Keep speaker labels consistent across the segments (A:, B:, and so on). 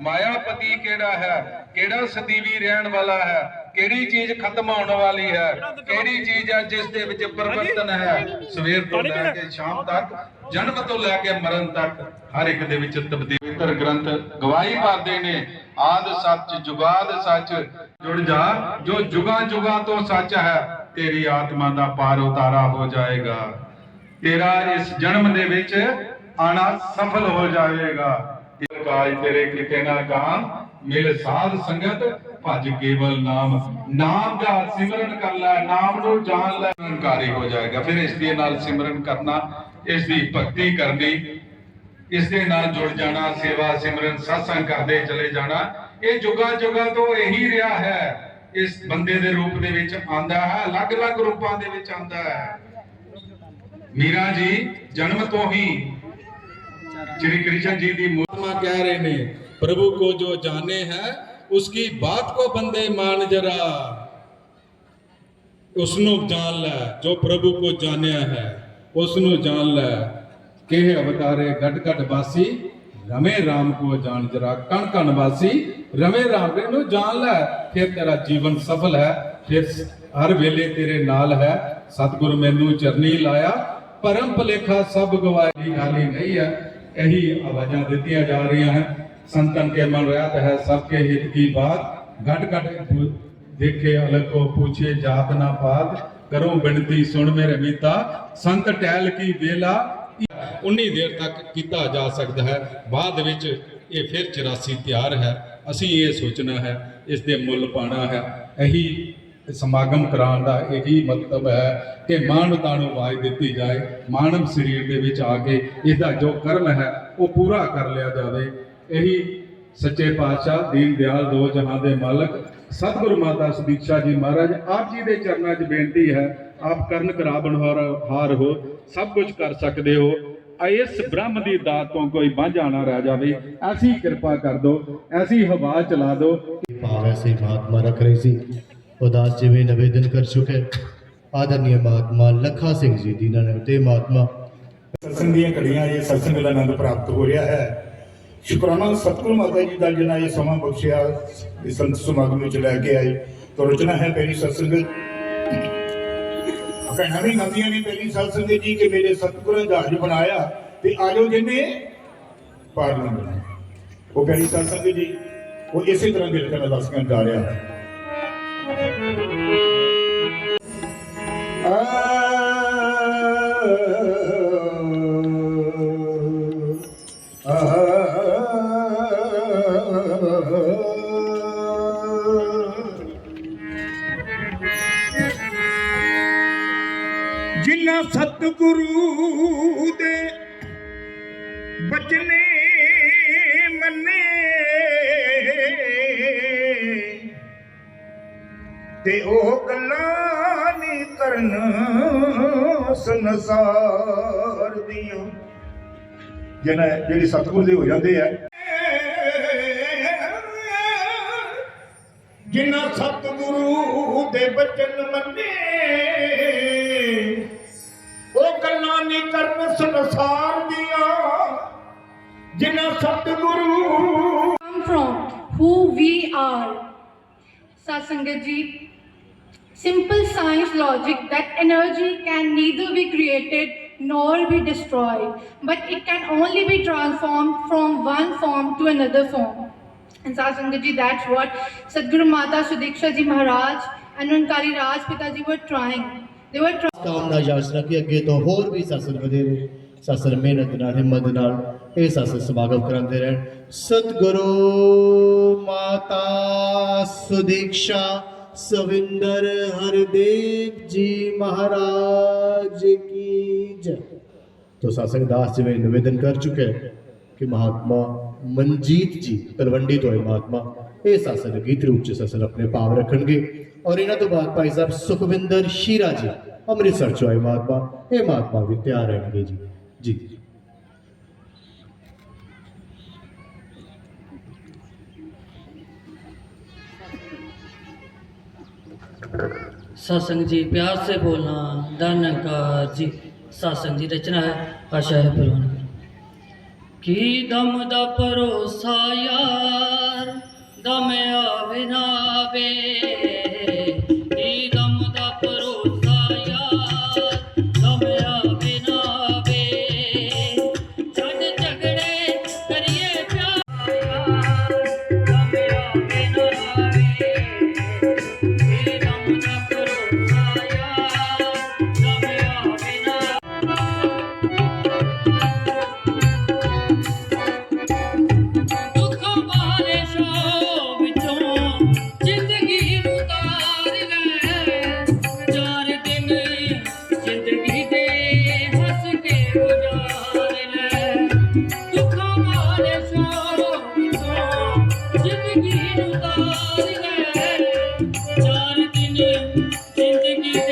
A: ਮਾਇਆਪਤੀ ਕਿਹੜਾ ਹੈ? ਕਿਹੜਾ ਸਦੀਵੀ ਰਹਿਣ ਵਾਲਾ ਹੈ? ਕਿਹੜੀ ਚੀਜ਼ ਖਤਮ ਹੋਣ ਵਾਲੀ ਹੈ? ਕਿਹੜੀ ਚੀਜ਼ ਹੈ ਜਿਸ ਦੇ ਵਿੱਚ ਪਰਿਵਰਤਨ ਹੈ? ਸਵੇਰ ਤੋਂ ਲੈ ਕੇ ਸ਼ਾਮ ਤੱਕ, ਜਨਮ ਤੋਂ ਲੈ ਕੇ ਮਰਨ ਤੱਕ, ਹਰ ਇੱਕ ਦੇ ਵਿੱਚ ਤਬਦੀਲੀ। ਪਵਿੱਤਰ ਗ੍ਰੰਥ ਗਵਾਹੀ ਭਰਦੇ ਨੇ। ਆਦ ਸੱਚ, ਜੁਗਾਦ ਸੱਚ। ਜੁੜ ਜਾ, ਜੋ ਜੁਗਾਂ ਜੁਗਾਂ ਤੋਂ ਸੱਚ ਹੈ, ਤੇਰੀ ਆਤਮਾ ਦਾ ਪਾਰ ਉਤਾਰਾ ਹੋ ਜਾਏਗਾ। ਤੇਰਾ ਇਸ ਜਨਮ ਦੇ ਵਿੱਚ ਆਣਾ ਸਫਲ ਹੋ ਜਾਵੇਗਾ ਕਾਜ ਤੇਰੇ ਕਿਤੇ ਨਾ ਗਾਂ, ਮਿਲ ਸਾਧ ਸੰਗਤ, ਭਜ ਕੇਵਲ ਨਾਮ। ਨਾਮ ਦਾ ਸਿਮਰਨ ਕਰ ਲੈ, ਨਾਮ ਨੂੰ ਜਾਣ ਲੈ ਨਿਰੰਕਾਰੀ ਹੋ ਜਾਏਗਾ। ਫਿਰ ਇਸ ਦੇ ਨਾਲ ਸਿਮਰਨ ਕਰਨਾ, ਇਸ ਦੀ ਭਗਤੀ ਕਰਨੀ, ਇਸ ਦੇ ਨਾਲ ਜੁੜ ਜਾਣਾ, ਸੇਵਾ ਸਿਮਰਨ satsang ਕਰਦੇ ਚਲੇ ਜਾਣਾ। ਇਹ ਜੁਗਾ ਜੁਗਾ ਤੋਂ ਇਹੀ ਰਿਹਾ ਹੈ। ਇਸ ਬੰਦੇ ਦੇ ਰੂਪ ਦੇ ਵਿੱਚ ਆਂਦਾ ਹੈ, ਅਲੱਗ-ਅਲੱਗ ਰੂਪਾਂ ਦੇ ਵਿੱਚ ਆਂਦਾ ਹੈ। ਮੀਰਾ ਜੀ, ਜਨਮ ਤੋਂ ਹੀ श्री कृष्ण जी दी महात्मा कह रहे ने प्रभु को जो जाने है उसकी बात को बंदे मान जरा ਉਸਨੂੰ ਜਾਣ ਲੈ ਜੋ ਪ੍ਰਭੂ ਕੋ ਜਾਣਿਆ ਹੈ ਉਸਨੂੰ ਜਾਣ ਲੈ ਕਿਹ ਅਵਤਾਰੇ ਘਟ ਘਟ ਬਾਸੀ ਰਮੇ ਰਾਮ ਕੋ ਜਾਣ ਜਰਾ ਕਣ ਕਣ ਵਾਸੀ ਰਮੇ ਰਾਮ ਦੇ ਨੂੰ ਜਾਣ ਲੈ ਫਿਰ ਤੇਰਾ ਜੀਵਨ ਸਫਲ ਹੈ ਫਿਰ ਹਰ ਵੇਲੇ ਤੇਰੇ ਨਾਲ ਹੈ ਸਤਿਗੁਰ ਮੈਨੂੰ ਚਰਨੀ ਲਾਇਆ ਪਰਮ ਭਲੇਖਾ ਸਭ ਗਵਾਈ ਖਾਲੀ ਨਹੀਂ ਹੈ ਇਹੀ ਆਵਾਜ਼ਾਂ ਦਿੱਤੀਆਂ ਜਾ ਰਹੀਆਂ ਹਨ। ਸੰਤਨ ਕੇ ਮਨ ਰਹਿਤ ਹੈ ਸਭ ਕੇ ਹਿਤ ਕੀ ਬਾਤ। ਘਟ ਘਟ ਦੇਖੇ ਅਲਗ ਕੋ ਪੁੱਛੇ ਜਾਤ ਨਾ ਪਾਤ। ਕਰੋ ਬਿਨਤੀ ਸੁਣ ਮੇਰੇ ਮੀਤਾ। ਸੰਤ ਟਹਿਲ ਕੀ ਵੇਲਾ। ਉਨੀ ਦੇਰ ਤੱਕ ਕੀਤਾ ਜਾ ਸਕਦਾ ਹੈ। ਬਾਅਦ ਵਿੱਚ ਇਹ ਫਿਰ 84 ਤਿਆਰ ਹੈ। ਅਸੀਂ ਇਹ ਸੋਚਣਾ ਹੈ, ਇਸ ਦੇ ਮੁੱਲ ਪਾਣਾ ਹੈ। ਇਹੀ ਸਮਾਗਮ ਕਰਾਉਣ ਦਾ ਇਹੀ ਮਤਲਬ ਹੈ ਕਿ ਮਾਨਵਤਾ ਨੂੰ ਆਵਾਜ਼ ਦਿੱਤੀ ਜਾਏ, ਮਾਨਵ ਸਰੀਰ ਦੇ ਵਿੱਚ ਆ ਕੇ ਇਸ ਦਾ ਜੋ ਕਰਮ ਹੈ, ਉਹ ਪੂਰਾ ਕਰ ਲਿਆ ਜਾਵੇ। ਇਹੀ ਸੱਚੇ ਪਾਤਸ਼ਾਹ ਦੀਨ ਦਿਆਲ ਦੋ ਜਹਾਂ ਦੇ ਮਾਲਕ ਸਤਿਗੁਰੂ ਮਾਤਾ ਸੁਦੀਕਸ਼ਾ ਜੀ ਮਹਾਰਾਜ, ਆਪ ਜੀ ਦੇ ਚਰਨਾਂ 'ਚ ਬੇਨਤੀ ਹੈ, ਆਪ ਕਰਨ ਕਰਾਵਣ ਹਾਰ ਹਾਰ ਹੋ, ਸਭ ਕੁਝ ਕਰ ਸਕਦੇ ਹੋ। ਇਸ ਬ੍ਰਹਮ ਦੀ ਦਾਤ ਤੋਂ ਕੋਈ ਵਾਂਝਾ ਨਾ ਰਹਿ ਜਾਵੇ। ਐਸੀ ਕਿਰਪਾ ਕਰ ਦਿਓ ਐਸੀ ਹਵਾ ਚਲਾ ਦਿਓ
B: ਭਾਵ ਐਸੇ ਮਹਾਤਮਾ ਰੱਖ ਰਹੇ ਸੀ। ਉਦਾਸ ਜਿਵੇਂ ਨਿਵੇਦਨ ਕਰ ਚੁੱਕੇ ਆਦਰਨੀय ਮਹਾਤਮਾ ਲੱਖਾ ਸਿੰਘ ਜੀ ਜਿਨ੍ਹਾਂ ਨੇ ਤੇ ਮਹਾਤਮਾ।
C: ਸਤਸੰਗ ਦੀਆਂ ਘੜੀਆਂ, ਇਹ ਸਤਸੰਗ ਦਾ ਆਨੰਦ ਪ੍ਰਾਪਤ ਹੋ ਰਿਹਾ ਹੈ। ਸ਼ੁਕਰਾਨਾ ਸਤਿਗੁਰੂ ਮਾਤਾ ਜੀ ਦਾ ਜਿਨ੍ਹਾਂ ਇਹ ਸਮਾਂ ਬਖਸ਼ਿਆ, ਇਸ ਸੰਤ ਸਮਾਗਮ ਵਿੱਚ ਲੈ ਕੇ ਆਏ। ਤਾਂ ਰਚਨਾ ਹੈ ਪਹਿਲੀ ਸਤਸੰਗ। ਭੈਣਾਂ ਵੀ ਗਾਉਂਦੀਆਂ ਨੇ ਪਹਿਲੀ ਸਤਸੰਗ ਜੀ ਕਿ ਮੇਰੇ ਸਤਿਗੁਰਾਂ ਜਹਾਜ਼ ਬਣਾਇਆ, ਤੇ ਆਜੋ ਜਿੰਨੇ ਪਾਰ ਲੰਘਣਾ ਉਹ ਪਹਿਲੀ ਸਤਸੰਗ ਜੀ, ਉਹ ਇਸੇ ਤਰ੍ਹਾਂ ਦਿਲ ਦੱਸ ਕੇ ਜਾ ਰਿਹਾ ਹੈ। ਜਿਨ੍ਹਾਂ ਸਤਿਗੁਰੂ ਦੇ ਬਚਨੇ ਮੰਨੇ ਤੇ ਉਹ ਗੱਲਾਂ ਨਹੀਂ ਕਰਨ ਸੰਸਾਰ ਦੀਆਂ। ਜਿਹਨਾਂ ਜਿਹੜੇ ਸਤਿਗੁਰ ਦੇ ਹੋ ਜਾਂਦੇ ਆ ਜਿਨ੍ਹਾਂ ਸਤਿਗੁਰੂ ਦੇ ਬਚਨ ਮੰਨੇ ਉਹ ਗੱਲਾਂ ਨਹੀਂ ਕਰਨ ਸੰਸਾਰ ਦੀਆਂ ਜਿਨ੍ਹਾਂ ਸਤਿਗੁਰੂ
D: come from, who we are. Satsangat ji, simple science logic that energy can neither be created nor be destroyed, but it can only be transformed from one form to another form. And Satsangat ji, that's what Sadhguru Mata Sudiksha ji Maharaj and Nankari Raj Pita ji were trying. They were trying.
B: ਕਾਮਨਾ ਯਾਚਨਾ ਕਿ ਅੱਗੇ ਤੋਂ ਹੋਰ ਵੀ ਸਤਸੰਗ ਵਧੇਰੇ ਸਤਸੰਗ ਮਿਹਨਤ ਨਾਲ ਹਿੰਮਤ ਨਾਲ ਇਹ ਸਤਸੰਗ ਸਮਾਗਮ ਕਰਾਉਂਦੇ ਰਹਿਣ ਸਤਿਗੁਰੂ ਮਾਤਾ ਸੁਦੀਕਸ਼ਾ ਸਵਿੰਦਰ ਹਰਦੇਵ ਜੀ ਮਹਾਰਾਜ ਕੀ ਜੈ। ਤੋ ਸਾਸੰਗ ਦਾਸ ਜੀ ਨੇ ਨਿਵੇਦਨ ਕਰ ਚੁੱਕੇ ਕਿ ਮਹਾਤਮਾ ਮਨਜੀਤ ਜੀ, ਤਲਵੰਡੀ ਤੋਂ ਹੈ ਮਹਾਤਮਾ ਇਹ ਸਾਸਨ ਗੀਤ ਰੂਪ ਚ ਸਾਸਨ ਆਪਣੇ ਭਾਵ ਰੱਖਣਗੇ। ਔਰ ਇਹਨਾਂ ਤੋਂ ਬਾਅਦ ਭਾਈ ਸਾਹਿਬ ਸੁਖਵਿੰਦਰ ਸ਼ੀਰਾ ਜੀ ਅੰਮ੍ਰਿਤਸਰ ਚੋਂ ਆਏ ਮਹਾਤਮਾ, ਇਹ ਮਹਾਤਮਾ ਵੀ ਤਿਆਰ ਰਹਿਣਗੇ ਜੀ। ਜੀ।
E: सत्संग जी प्यार से बोलना धन का जी सत्संग जी रचना है आशा है परवान की दम दा परोसा यार दम आवे नावे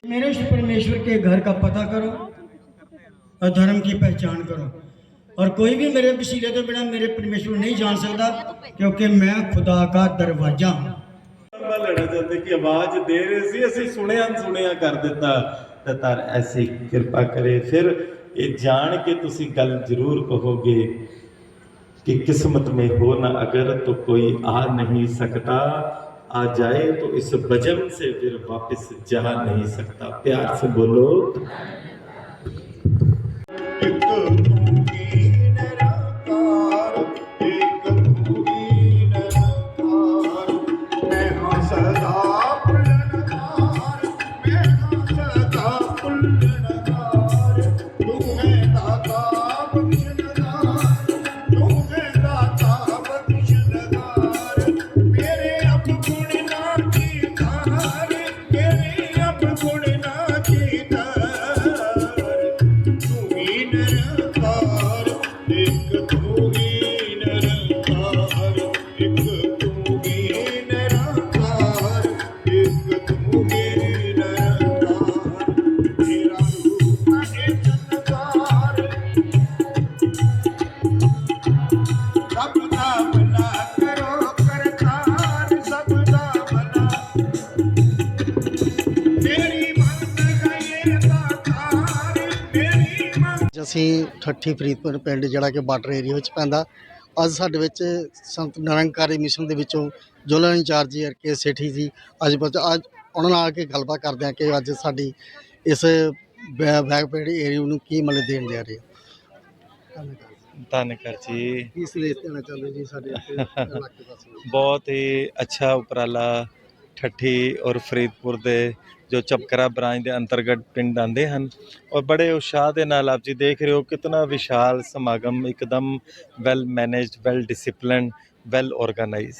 F: मेरे से परमेश्वर के घर का पता करो और धर्म की पहचान करो और कोई भी मेरे वसीले के बिना मेरे परमेश्वर को नहीं जान सकता क्योंकि मैं खुदा का दरवाजा हूँ
G: ਮੈਂ ਲੈਣਾ ਚਾਹੁੰਦੇ ਕਿ ਆਵਾਜ਼ ਦੇ ਰਹੇ ਸੀ ਅਸੀਂ ਸੁਣਿਆ ਸੁਣਿਆ ਕਰ ਦਿੱਤਾ ਤਾਂ ਤਰ ਐਸੀ ਕਿਰਪਾ ਕਰੇ ਫਿਰ ਇਹ ਜਾਣ ਕੇ ਤੁਸੀਂ ਗੱਲ ਜ਼ਰੂਰ ਕਹੋਗੇ कि किस्मत में हो ना अगर तो कोई आ नहीं सकता। आ जाए तो इस बजम से फिर वापस जा नहीं सकता। प्यार से बोलो।
F: Kevin. ਅਸੀਂ ਠੱਠੀ ਫਰੀਦਪੁਰ ਪਿੰਡ ਜਿਹੜਾ ਕਿ ਬਾਰਡਰ ਏਰੀਆ ਵਿੱਚ ਪੈਂਦਾ ਅੱਜ ਸਾਡੇ ਵਿੱਚ ਸੰਤ ਨਿਰੰਕਾਰੀ ਮਿਸ਼ਨ ਦੇ ਵਿੱਚੋਂ ਜ਼ਿਲ੍ਹਾ ਇੰਚਾਰਜ ਆਰ ਕੇ ਸੇਠੀ ਜੀ ਅੱਜ ਅੱਜ ਉਹਨਾਂ ਨਾਲ ਆ ਕੇ ਗੱਲਬਾਤ ਕਰਦੇ ਹਾਂ ਕਿ ਅੱਜ ਸਾਡੀ ਇਸ ਬੈ- ਬੈਕ ਪਿੰਡ ਏਰੀਆ ਨੂੰ ਕੀ ਮਤਲਬ ਦੇਣ ਜਾ ਰਹੇ ਆ
G: ਧੰਨ ਕਰ ਜੀ।
F: ਕੀ ਸੰਦੇਸ਼ ਦੇਣਾ ਚਾਹੁੰਦੇ ਜੀ ਸਾਡੇ ਇਲਾਕੇ ਵਾਸੀਆਂ
G: ਬਹੁਤ ਹੀ ਅੱਛਾ ਉਪਰਾਲਾ ਠੱਠੀ ਔਰ ਫਰੀਦਪੁਰ ਦੇ ਜੋ ਚਪਕਰਾ ਬ੍ਰਾਂਚ ਦੇ ਅੰਤਰਗਤ ਪਿੰਡ ਆਉਂਦੇ ਹਨ ਔਰ ਬੜੇ ਉਤਸ਼ਾਹ ਦੇ ਨਾਲ ਆਪ ਜੀ ਦੇਖ ਰਹੇ ਹੋ ਕਿਤਨਾ ਵਿਸ਼ਾਲ ਸਮਾਗਮ ਇੱਕਦਮ well managed well disciplined well organise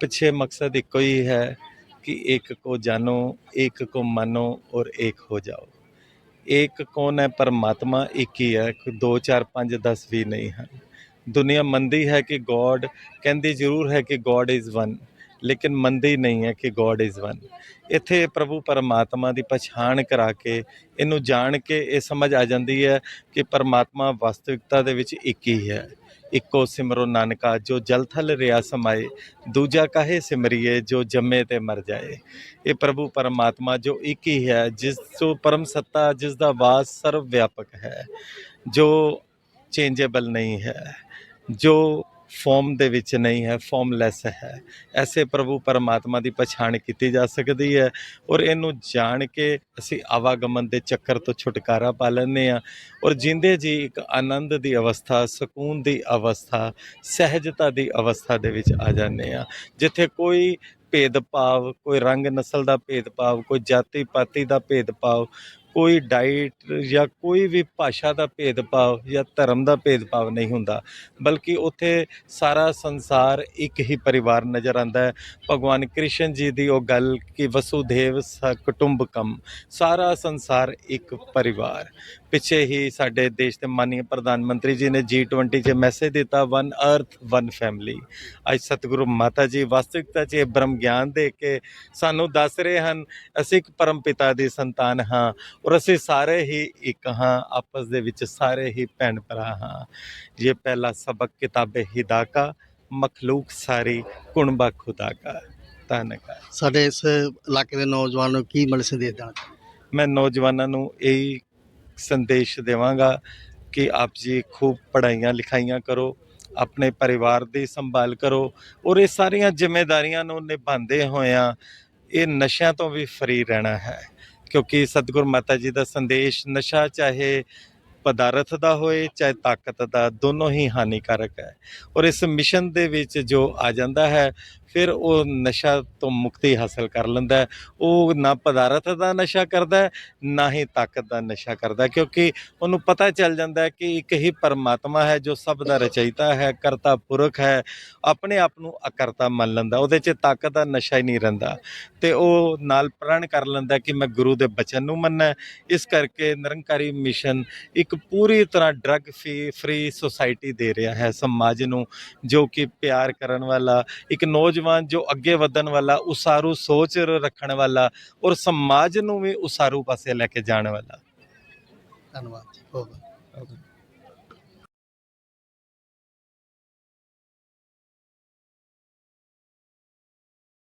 G: ਪਿੱਛੇ ਮਕਸਦ ਇੱਕੋ ਹੀ ਹੈ ਕਿ ਇੱਕ ਕੋ ਜਾਨੋ, ਇੱਕ ਕੋ ਮਾਨੋ ਔਰ ਇੱਕ ਹੋ ਜਾਓ। ਇੱਕ ਕੌਣ ਹੈ? ਪਰਮਾਤਮਾ, ਇੱਕ ਹੀ ਹੈ। ਕੋਈ 2 4 5 10 ਵੀ ਨਹੀਂ ਹਨ। ਦੁਨੀਆ ਮੰਨਦੀ ਹੈ ਕਿ ਗੋਡ ਕਹਿੰਦੀ ਜ਼ਰੂਰ ਹੈ ਕਿ ਗੋਡ ਇਜ਼ ਵਨ ਲੇਕਿਨ ਮੰਨਦੀ ਨਹੀਂ ਹੈ ਕਿ ਗੋਡ ਇਜ਼ ਵਨ ਇੱਥੇ ਪ੍ਰਭੂ ਪਰਮਾਤਮਾ ਦੀ ਪਛਾਣ ਕਰਾ ਕੇ, ਇਹਨੂੰ ਜਾਣ ਕੇ ਇਹ ਸਮਝ ਆ ਜਾਂਦੀ ਹੈ ਕਿ ਪਰਮਾਤਮਾ ਵਾਸਤਵਿਕਤਾ ਦੇ ਵਿੱਚ ਇੱਕ ਹੀ ਹੈ। ਇੱਕੋ ਸਿਮਰੋ ਨਾਨਕਾ, ਜੋ ਜਲ ਥਲ ਰਿਆ ਸਮਾਏ, ਦੂਜਾ ਕਾਹੇ ਸਿਮਰਿਏ, ਜੋ ਜੰਮੇ ਤੇ ਮਰ ਜਾਏ। ਇਹ ਪ੍ਰਭੂ ਪਰਮਾਤਮਾ ਜੋ ਇੱਕ ਹੀ ਹੈ, ਜਿਸ ਤੋਂ ਪਰਮ ਸੱਤਾ, ਜਿਸ ਦਾ ਵਾਸ ਸਰਵ ਵਿਆਪਕ ਹੈ, ਜੋ ਚੇਂਜੇਬਲ ਨਹੀਂ ਹੈ, ਜੋ ਫਾਰਮ ਦੇ ਵਿੱਚ ਨਹੀਂ ਹੈ ਫਾਰਮਲੈਸ ਹੈ। ਐਸੇ ਪ੍ਰਭੂ ਪਰਮਾਤਮਾ ਦੀ ਪਛਾਣ ਕੀਤੀ ਜਾ ਸਕਦੀ ਹੈ ਔਰ ਇਹਨੂੰ ਜਾਣ ਕੇ ਅਸੀਂ ਆਵਾਗਮਨ ਦੇ ਚੱਕਰ ਤੋਂ ਛੁਟਕਾਰਾ ਪਾ ਲੈਂਦੇ ਆ ਔਰ ਜਿੰਦੇ ਜੀ ਇੱਕ ਆਨੰਦ ਦੀ ਅਵਸਥਾ, ਸਕੂਨ ਦੀ ਅਵਸਥਾ, ਸਹਿਜਤਾ ਦੀ ਅਵਸਥਾ ਦੇ ਵਿੱਚ ਆ ਜਾਂਦੇ ਆ ਜਿੱਥੇ ਕੋਈ ਭੇਦਭਾਵ, ਕੋਈ ਰੰਗ ਨਸਲ ਦਾ ਭੇਦਭਾਵ, ਕੋਈ ਜਾਤੀ ਪਾਤੀ ਦਾ ਭੇਦਭਾਵ ਕੋਈ ਡਾਈਟ ਜਾਂ ਕੋਈ ਵੀ ਭਾਸ਼ਾ ਦਾ ਭੇਦਭਾਵ ਜਾਂ ਧਰਮ ਦਾ ਭੇਦਭਾਵ ਨਹੀਂ ਹੁੰਦਾ, ਬਲਕਿ ਉੱਥੇ ਸਾਰਾ ਸੰਸਾਰ ਇੱਕ ਹੀ ਪਰਿਵਾਰ ਨਜ਼ਰ ਆਉਂਦਾ ਹੈ। ਭਗਵਾਨ ਕ੍ਰਿਸ਼ਨ ਜੀ ਦੀ ਉਹ ਗੱਲ ਕਿ ਵਸੂਦੇਵ ਸ ਕੁਟੁੰਬਕਮ, ਸਾਰਾ ਸੰਸਾਰ ਇੱਕ ਪਰਿਵਾਰ। ਪਿੱਛੇ ਹੀ ਸਾਡੇ ਦੇਸ਼ ਦੇ ਮਾਨਯ ਪ੍ਰਧਾਨ ਮੰਤਰੀ ਜੀ ਨੇ G20 'ਚ ਮੈਸੇਜ ਦਿੱਤਾ ਵਨ ਅਰਥ ਵਨ ਫੈਮਿਲੀ ਅੱਜ ਸਤਿਗੁਰੂ ਮਾਤਾ ਜੀ ਵਾਸਤਵਿਕਤਾ 'ਚ ਇਹ ਬ੍ਰਹਮ ਗਿਆਨ ਦੇ ਕੇ ਸਾਨੂੰ ਦੱਸ ਰਹੇ ਹਨ, ਅਸੀਂ ਇੱਕ ਪਰਮ ਪਿਤਾ ਦੀ ਸੰਤਾਨ ਹਾਂ। ਔਰ ਅਸੀਂ ਸਾਰੇ ਹੀ ਇੱਕ ਹਾਂ ਆਪਸ ਦੇ ਵਿੱਚ ਸਾਰੇ ਹੀ ਭੈਣ ਭਰਾ ਹਾਂ। ਇਹ ਪਹਿਲਾ ਸਬਕ ਕਿਤਾਬੇ ਹਿਦਾ ਕਾ ਮਖਲੂਕ ਸਾਰੀ ਕੁਣਬਾ ਖੁਦਾ ਕਾ। ਧੰਨਵਾਦ।
F: ਸਾਡੇ ਇਸ ਇਲਾਕੇ ਦੇ ਨੌਜਵਾਨ ਨੂੰ ਕੀ ਮਤਲਬ ਸੰਦੇਸ਼ ਦੇਣਾ
G: ਮੈਂ ਨੌਜਵਾਨਾਂ ਨੂੰ ਇਹ ਸੰਦੇਸ਼ ਦੇਵਾਂਗਾ ਕਿ ਆਪ ਜੀ ਖੂਬ ਪੜ੍ਹਾਈਆਂ ਲਿਖਾਈਆਂ ਕਰੋ ਆਪਣੇ ਪਰਿਵਾਰ ਦੀ ਸੰਭਾਲ ਕਰੋ ਔਰ ਇਹ ਸਾਰੀਆਂ ਜ਼ਿੰਮੇਵਾਰੀਆਂ ਨੂੰ ਨਿਭਾਉਂਦੇ ਹੋਇਆਂ ਇਹ ਨਸ਼ਿਆਂ ਤੋਂ ਵੀ ਫਰੀ ਰਹਿਣਾ ਹੈ। ਕਿਉਂਕਿ ਸਤਿਗੁਰ ਮਾਤਾ ਜੀ ਦਾ ਸੰਦੇਸ਼ ਨਸ਼ਾ ਚਾਹੇ ਪਦਾਰਥ ਦਾ ਹੋਏ, ਚਾਹੇ ਤਾਕਤ ਦਾ, ਦੋਨੋਂ ਹੀ ਹਾਨੀਕਾਰਕ ਹੈ। ਔਰ ਇਸ ਮਿਸ਼ਨ ਦੇ ਵਿੱਚ ਜੋ ਆ ਜਾਂਦਾ ਹੈ ਫਿਰ ਉਹ ਨਸ਼ਾ ਤੋਂ ਮੁਕਤੀ ਹਾਸਲ ਕਰ ਲੈਂਦਾ ਉਹ ਨਾ ਪਦਾਰਥ ਦਾ ਨਸ਼ਾ ਕਰਦਾ ਨਾ ਹੀ ਤਾਕਤ ਦਾ ਨਸ਼ਾ ਕਰਦਾ ਕਿਉਂਕਿ ਉਹਨੂੰ ਪਤਾ ਚੱਲ ਜਾਂਦਾ ਕਿ ਇੱਕ ਹੀ ਪਰਮਾਤਮਾ ਹੈ ਜੋ ਸਭ ਦਾ ਰਚయిਤਾ ਹੈ, ਕਰਤਾ ਪੁਰਖ ਹੈ, ਆਪਣੇ ਆਪ ਨੂੰ ਅਕਰਤਾ ਮੰਨ ਲੈਂਦਾ, ਉਹਦੇ 'ਚ ਤਾਕਤ ਦਾ ਨਸ਼ਾ ਹੀ ਨਹੀਂ ਰਹਿੰਦਾ। ਤੇ ਉਹ ਨਾਲ ਪ੍ਰਣ ਕਰ ਲੈਂਦਾ ਕਿ ਮੈਂ ਗੁਰੂ ਦੇ ਬਚਨ ਨੂੰ ਮੰਨਣਾ ਇਸ ਕਰਕੇ ਨਿਰੰਕਾਰੀ ਮਿਸ਼ਨ ਇੱਕ ਪੂਰੀ ਤਰ੍ਹਾਂ ਡਰੱਗ ਫ੍ਰੀ ਸੁਸਾਇਟੀ ਦੇ ਰਿਹਾ ਹੈ, ਸਮਾਜ ਨੂੰ, ਜੋ ਕਿ ਪਿਆਰ ਕਰਨ ਵਾਲਾ ਇੱਕ ਨੌਜ ਨੌਜਵਾਨ ਜੋ ਅੱਗੇ ਵਧਣ ਵਾਲਾ, ਉਸਾਰੂ ਸੋਚ ਰੱਖਣ ਵਾਲਾ ਔਰ ਸਮਾਜ ਨੂੰ ਵੀ ਉਸਾਰੂ ਪਾਸੇ ਲੈ ਕੇ ਜਾਣ ਵਾਲਾ।
F: ਧੰਨਵਾਦ ਜੀ, ਬਹੁਤ ਬਹੁਤ।